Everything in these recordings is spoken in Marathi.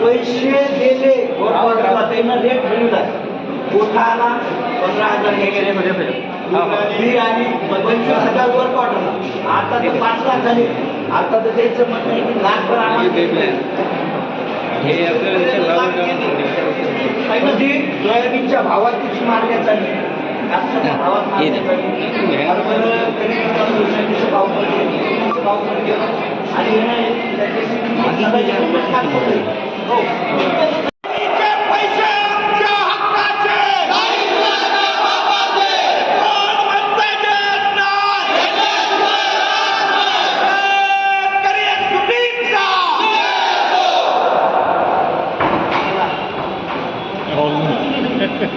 पैसे दिले. त्यांना रेट ठरवला कोठाला पंधरा हजार हे फी आणि पंचवीस हजार वर ऑर्डरला आता ते पाच लाख झाले. आता तर त्याचं म्हणणं आहे की लाख भर आम्हाला हे ती सोयाबीनच्या भावात तिची मागण्या चालली. भावात भाव भाव. आणि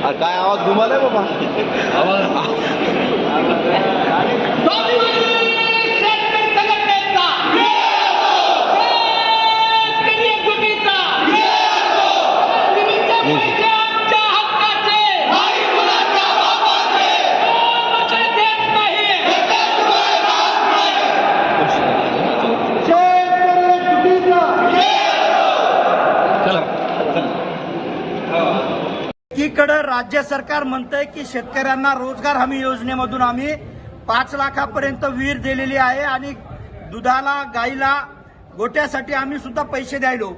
আর কায় আওয়াজ ঘুমালে বাবা? আমার इकडं राज्य सरकार म्हणतंय की शेतकऱ्यांना रोजगार हमी योजनेमधून आम्ही पाच लाखापर्यंत विहीर दिलेली आहे आणि दुधाला गाईला गोट्यासाठी आम्ही सुद्धा पैसे द्यायलो.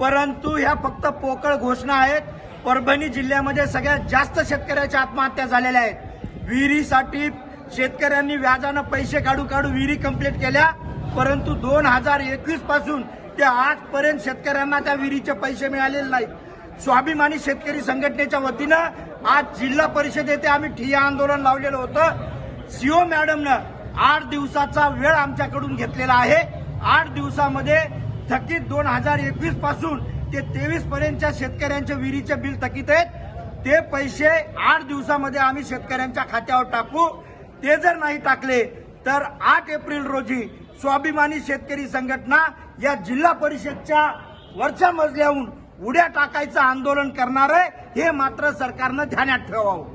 परंतु ह्या फक्त पोकळ घोषणा आहेत. परभणी जिल्ह्यामध्ये सगळ्यात जास्त शेतकऱ्याच्या आत्महत्या झालेल्या आहेत. विहिरीसाठी शेतकऱ्यांनी व्याजानं पैसे काढू काढू विहिरी कंप्लीट केल्या. परंतु दोन हजार एकवीसपासून ते आजपर्यंत शेतकऱ्यांना त्या विहिरीचे पैसे मिळालेले नाहीत. स्वाभिमानी शेतकरी संघटनेच्या वतीनं आज जिल्हा परिषद येथे आम्ही ठिय्या आंदोलन लावलेलं होतं. सीओ मॅडमनं आठ दिवसाचा वेळ आमच्याकडून घेतलेला आहे. आठ दिवसामध्ये थकीत दोन हजार एकवीसपासून ते तेवीस पर्यंतच्या शेतकऱ्यांच्या विहिरीचे बिल थकीत आहेत. ते पैसे आठ दिवसामध्ये आम्ही शेतकऱ्यांच्या खात्यावर टाकू. ते जर नाही टाकले तर आठ एप्रिल रोजी स्वाभिमानी शेतकरी संघटना या जिल्हा परिषदच्या वरच्या मजल्याहून उड्या टाकायचं आंदोलन करणार आहे हे मात्र सरकारनं ध्यानात ठेवावं.